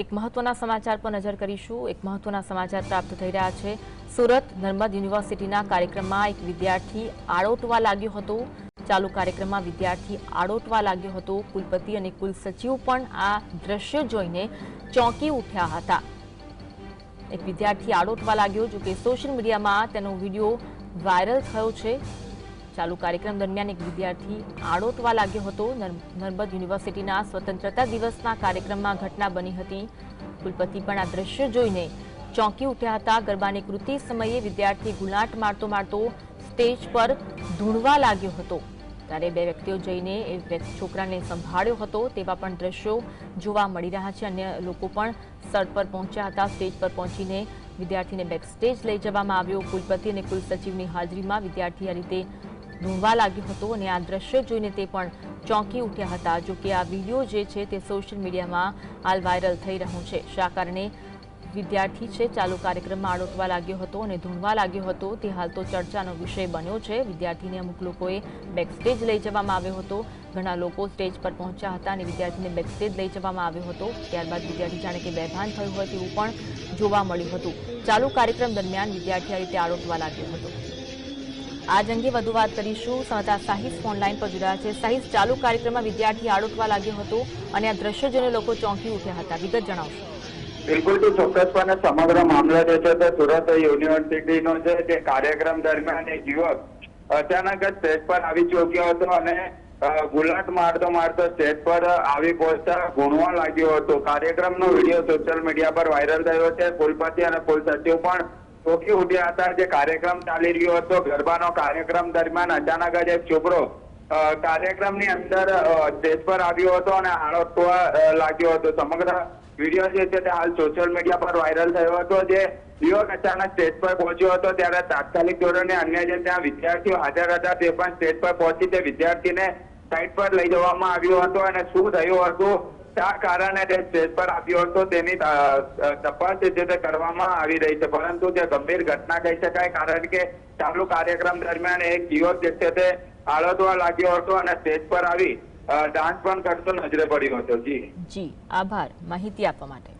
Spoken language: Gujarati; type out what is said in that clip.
એક મહત્વના સમાચાર પર નજર કરીશું. એક મહત્વના સમાચાર પ્રાપ્ત થઈ રહ્યા છે. સુરત નર્મદ યુનિવર્સિટીના કાર્યક્રમમાં એક વિદ્યાર્થી આડોટવા લાગ્યો હતો. ચાલુ કાર્યક્રમમાં વિદ્યાર્થી આડોટવા લાગ્યો હતો. કુલપતિ અને કુલ સચિવ પણ આ દ્રશ્ય જોઈને ચોંકી ઉઠ્યા હતા. એક વિદ્યાર્થી આડોટવા લાગ્યો જો કે સોશિયલ મીડિયામાં તેનો વીડિયો વાયરલ થયો છે. ચાલુ કાર્યક્રમ દરમિયાન એક વિદ્યાર્થી આડોટવા લાગ્યો હતો. નર્મ- નર્મદ યુનિવર્સિટીના સ્વતંત્રતા દિવસના કાર્યક્રમમાં ઘટના બની હતી. કુલપતિ પણ આ દ્રશ્ય જોઈને ચોંકી ઉઠ્યા હતા. ગરબાની કૃતિ સમયે વિદ્યાર્થી ગુલાટ મારતો મારતો સ્ટેજ પર ધૂણવા લાગ્યો હતો. ત્યારે બે વ્યક્તિઓ જઈને એ છોકરાને સંભાળ્યો હતો. તેવા પણ દ્રશ્યો જોવા મળી રહ્યા છે. અન્ય લોકો પણ સ્થળ પર પહોંચ્યા હતા. સ્ટેજ પર પહોંચીને વિદ્યાર્થીને બેક સ્ટેજ લઈ જવામાં આવ્યો. કુલપતિ અને કુલ સચિવની હાજરીમાં વિદ્યાર્થી આ રીતે ધૂણવા લાગ્યો હતો અને આ દ્રશ્ય જોઈને તે પણ ચોંકી ઉઠ્યા હતા. જો કે આ વીડિયો જે છે તે સોશિયલ મીડિયામાં હાલ વાયરલ થઈ રહ્યો છે. શા કારણે વિદ્યાર્થી છે, ચાલુ કાર્યક્રમમાં આડોટવા લાગ્યો હતો અને ધૂણવા લાગ્યો હતો તે હાલ તો ચર્ચાનો વિષય બન્યો છે. વિદ્યાર્થીને અમુક લોકોએ બેક સ્ટેજ લઈ જવામાં આવ્યો હતો. ઘણા લોકો સ્ટેજ પર પહોંચ્યા હતા અને વિદ્યાર્થીને બેક સ્ટેજ લઈ જવામાં આવ્યો હતો. ત્યારબાદ વિદ્યાર્થી જાણે કે બેભાન થયું હોય તેવું પણ જોવા મળ્યું હતું. ચાલુ કાર્યક્રમ દરમિયાન વિદ્યાર્થી આ રીતે આડોટવા લાગ્યો હતો. આજ અંગે વધુ વાત કરીશું. સમાચાર સાહિસ ફોનલાઈન પર જોડાયા છે. સાહિસ ચાલુ કાર્યક્રમમાં વિદ્યાર્થી આડોટવા લાગ્યો હતો અને આ દ્રશ્ય જોઈને લોકો ચોંકી ઉઠ્યા હતા. વિગત જણાવશો. બિલકુલ, તો ચોક્કસપણે સમગ્ર મામલો જે છે તે સુરત યુનિવર્સિટીનો છે તે કાર્યક્રમ દરમિયાન એક યુવક અચાનક જ સ્ટેજ પર આવી ચોક્યો હતો અને ગુલાટ મારતો મારતો સ્ટેજ પર આવી પહોંચતા ગુણવા લાગ્યો હતો. કાર્યક્રમનો વીડિયો સોશિયલ મીડિયા પર વાયરલ થયો છે. કુલપતિ અને કુલ સચિવ પણ ચોંકી ઉઠ્યા હતા જે કાર્યક્રમ ચાલી રહ્યો હતો, ગરબાનો કાર્યક્રમ દરમિયાન અચાનક જ એક છોકરો કાર્યક્રમની અંદર સ્ટેજ પર આવ્યો હતો અને આળોટવા લાગ્યો હતો. સમગ્ર વીડિયો છે તે હાલ સોશિયલ મીડિયા પર વાયરલ થયો હતો. જે યુવક અચાનક સ્ટેજ પર પહોંચ્યો હતો ત્યારે તાત્કાલિક ધોરણે અન્ય જે ત્યાં વિદ્યાર્થીઓ હાજર હતા તે પણ સ્ટેજ પર પહોંચી તે વિદ્યાર્થીને સાઈડ પર લઈ જવામાં આવ્યો હતો અને શું થયું હતું શા કારણે તે સ્ટેજ પર આવ્યો હતો તેની તપાસ જે તે કરવામાં આવી રહી છે. પરંતુ તે ગંભીર ઘટના કહી શકાય, કારણ કે ચાલુ કાર્યક્રમ દરમિયાન એક યુવક જે છે તે આળતવા લાગ્યો હતો અને સ્ટેજ પર આવી ડાન્સ પણ કરતો નજરે પડ્યો હતો. જી. જી, આભાર. માહિતી આપવા માટે.